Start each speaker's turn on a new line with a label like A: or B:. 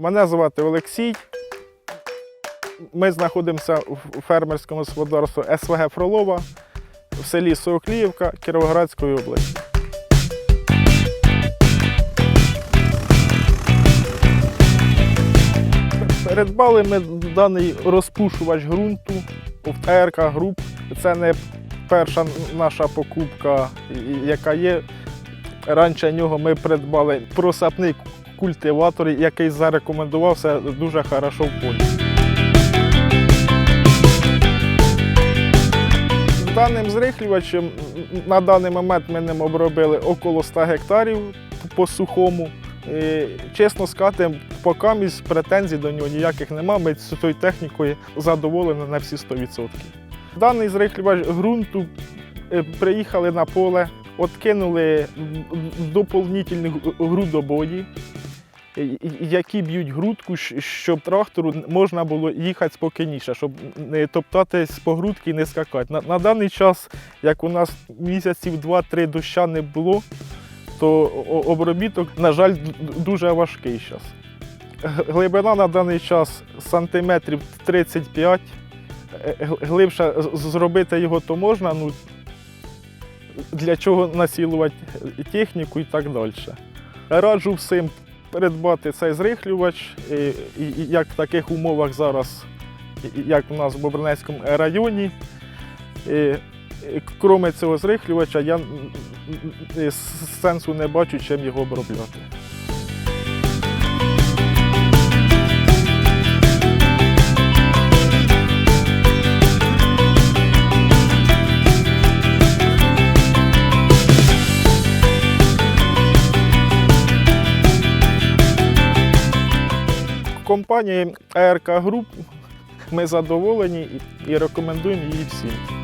A: Мене звати Олексій. Ми знаходимося у фермерському господарстві СВГ Фролова в селі Соокліївка Кіровоградської області. Передбали ми даний розпушувач ґрунту в АРК Груп. Це не перша наша покупка, яка є. Раніше нього ми придбали просапний культиватор, який зарекомендувався дуже хорошо в полі. Даним зрихлювачем на даний момент ми ним обробили около 100 гектарів по сухому. Чесно сказати, поки місь претензій до нього ніяких нема. Ми цією технікою задоволені на всі 100%. Даний зрихлювач ґрунту е, приїхали на поле, откинули доповнительні грудобої, які б'ють грудку, щоб трактору можна було їхати спокійніше, щоб не топтатись по грудки і не скакати. На, на даний час, як у нас місяців 2-3 доща не було, то обробіток, на жаль, дуже важкий зараз. Глибина на даний час сантиметрів 35. Е, Глибше зробити його то можна, ну для чого насілувати техніку і так далі. Раджу всім придбати цей зрихлювач, як в таких умовах зараз, як у нас в Бобринецькому районі. Кроме цього зрихлювача, я сенсу не бачу, чим його обробляти. Компанії АРК Group ми задоволені і- рекомендуємо її всім.